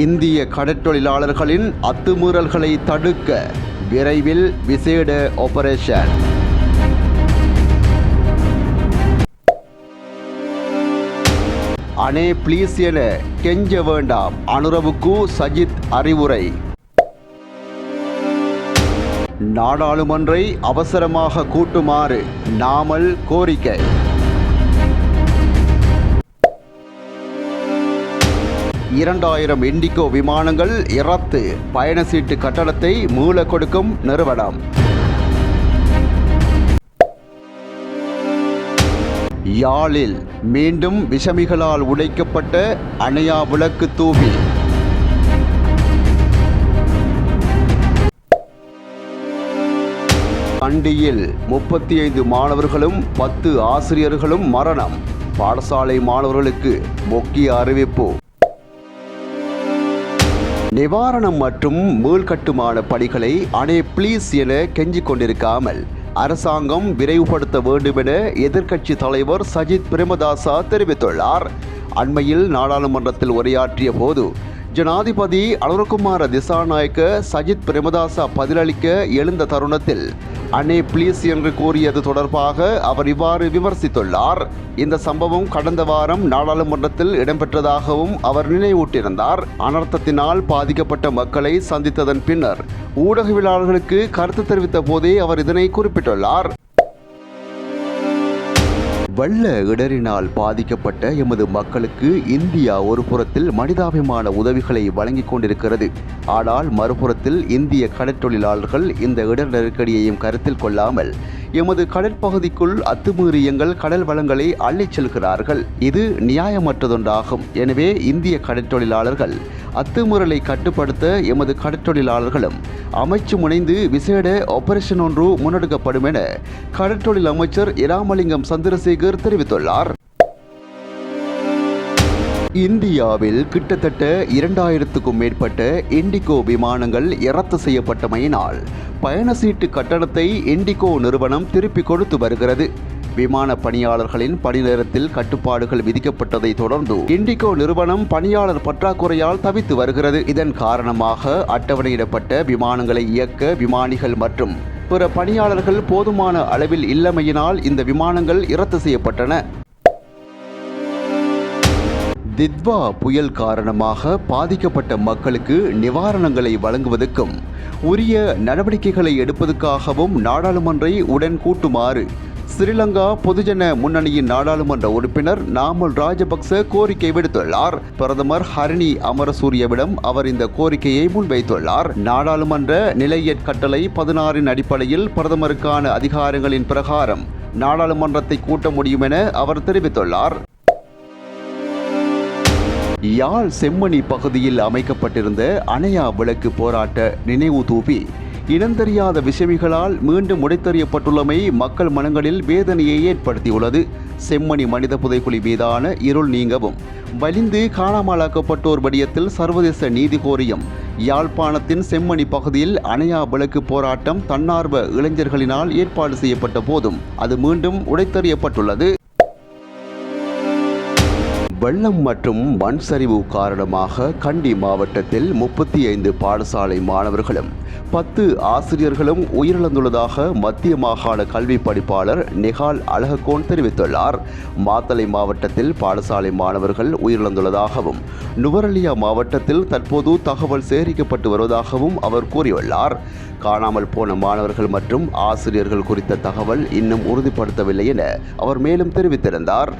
இந்திய கடற்றொழிலாளர்களின் அத்துமீறல்களை தடுக்க விரைவில் விசேட ஆபரேஷன் அனே ப்ளீஸ் என கெஞ்ச வேண்டாம். அனுரவுக்கு சஜித் அறிவுரை. நாடாளுமன்றை அவசரமாக கூட்டுமாறு நாமல் கோரிக்கை. இரண்டாயிரம் இண்டிகோ விமானங்கள் இறத்து பயணச்சீட்டு கட்டணத்தை மீள கொடுக்கும் நிறுவனம். யாழில் மீண்டும் விஷமிகளால் உடைக்கப்பட்ட அணையா விளக்கு தூவி கண்டியில் முப்பத்தி ஐந்து மாணவர்களும் பத்து ஆசிரியர்களும் மரணம். பாடசாலை மாணவர்களுக்கு முக்கிய அறிவிப்பு. நிவாரணம் மற்றும் மீள்கட்டுமான பணிகளை அணே ப்ளீஸ் என கெஞ்சிக் கொண்டிருக்காமல் அரசாங்கம் விரைவுபடுத்த வேண்டும் என எதிர்க்கட்சி தலைவர் சஜித் பிரேமதாசா தெரிவித்துள்ளார். அண்மையில் நாடாளுமன்றத்தில் உரையாற்றிய போது ஜனாதிபதி அனுரகுமார திசாநாயக்க சஜித் பிரேமதாசா பதிலளிக்க எழுந்த தருணத்தில் அனே ப்ளீஸ் என்று கூறியது தொடர்பாக அவர் இவ்வாறு விமர்சித்துள்ளார். இந்த சம்பவம் கடந்த வாரம் நாடாளுமன்றத்தில் இடம்பெற்றதாகவும் அவர் நினைவூட்டியிருந்தார். அனர்த்தத்தினால் பாதிக்கப்பட்ட மக்களை சந்தித்ததன் பின்னர் ஊடகவியலாளர்களுக்கு கருத்து தெரிவித்த போதே அவர் இதனை குறிப்பிட்டுள்ளார். வெள்ள இடரினால் பாதிக்கப்பட்ட எமது மக்களுக்கு இந்தியா ஒரு புறத்தில் மனிதாபிமான உதவிகளை வழங்கிக் கொண்டிருக்கிறது. ஆனால் மறுபுறத்தில் இந்திய கடற்றொழிலாளர்கள் இந்த இடர் நெருக்கடியையும் கருத்தில் கொள்ளாமல் எமது கடற்பகுதிக்குள் அத்துமீறியங்கள் கடல் வளங்களை அள்ளிச் செல்கிறார்கள். இது நியாயமற்றதொன்றாகும். எனவே இந்திய கடற்றொழிலாளர்கள் அத்துமீறலை கட்டுப்படுத்த எமது கடற்தொழிலாளர்களும் அமைச்சு முனைந்து விசேட ஆபரேஷன் ஒன்று முன்னெடுக்கப்படும் என கடற்தொழில் அமைச்சர் இராமலிங்கம் சந்திரசேகர் தெரிவித்துள்ளார். இந்தியாவில் கிட்டத்தட்ட இரண்டாயிரத்துக்கும் மேற்பட்ட இண்டிகோ விமானங்கள் இரத்து செய்யப்பட்டமையினால் பயணச்சீட்டு கட்டணத்தை இண்டிகோ நிறுவனம் திருப்பிக் கொடுத்து வருகிறது. விமான பணியாளர்களின் பணிநேரத்தில் கட்டுப்பாடுகள் விதிக்கப்பட்டதை தொடர்ந்து இண்டிகோ நிறுவனம் பணியாளர் பற்றாக்குறையால் தவித்து வருகிறது. இதன் காரணமாக அட்டவணையிடப்பட்ட விமானங்களை இயக்க விமானிகள் மற்றும் பிற பணியாளர்கள் போதுமான அளவில் இல்லமையினால் இந்த விமானங்கள் இரத்து செய்யப்பட்டன. தித்வா புயல் காரணமாக பாதிக்கப்பட்ட மக்களுக்கு நிவாரணங்களை வழங்குவதற்கும் உரிய நடவடிக்கைகளை எடுப்பதற்காகவும் நாடாளுமன்றை உடன் கூட்டுமாறு ஸ்ரீலங்கா பொதுஜன முன்னணியின் நாடாளுமன்ற உறுப்பினர் நாமல் ராஜபக்ச கோரிக்கை விடுத்துள்ளார். பிரதமர் ஹரிணி அமரசூரியவிடம் அவர் இந்த கோரிக்கையை முன்வைத்துள்ளார். நாடாளுமன்ற நிலையற் கட்டளை பதினாறின் அடிப்படையில் பிரதமருக்கான அதிகாரங்களின் பிரகாரம் நாடாளுமன்றத்தை கூட்ட முடியும் என அவர் தெரிவித்துள்ளார். யாழ் செம்மணி பகுதியில் அமைக்கப்பட்டிருந்த அணையா விளக்கு போராட்ட நினைவு தூபி இனந்தெரியாத விஷமிகளால் மீண்டும் உடைத்தறியப்பட்டுள்ளமை மக்கள் மனங்களில் வேதனையை ஏற்படுத்தியுள்ளது. செம்மணி மனித புதைக்குழி மீதான இருள் நீங்கவும் வலிந்து காணாமலாக்கப்பட்டோர் வடியத்தில் சர்வதேச நீதி கோரியும் யாழ்ப்பாணத்தின் செம்மணி பகுதியில் அணையா விளக்கு போராட்டம் தன்னார்வ இளைஞர்களினால் ஏற்பாடு செய்யப்பட்ட போதும் அது மீண்டும் உடைத்தறியப்பட்டுள்ளது. வெள்ளம் மற்றும் மண் சரிவு காரணமாக கண்டி மாவட்டத்தில் முப்பத்தி ஐந்து பாடசாலை மாணவர்களும் பத்து ஆசிரியர்களும் உயிரிழந்துள்ளதாக மத்திய மாகாண கல்வி படிப்பாளர் நிகால் அழகக்கோன் தெரிவித்துள்ளார். மாத்தளை மாவட்டத்தில் பாடசாலை மாணவர்கள் உயிரிழந்துள்ளதாகவும் நுவரலியா மாவட்டத்தில் தற்போது தகவல் சேகரிக்கப்பட்டு வருவதாகவும் அவர் கூறியுள்ளார். காணாமல் போன மாணவர்கள் மற்றும் ஆசிரியர்கள் குறித்த தகவல் இன்னும் உறுதிப்படுத்தவில்லை என அவர் மேலும் தெரிவித்திருந்தார்.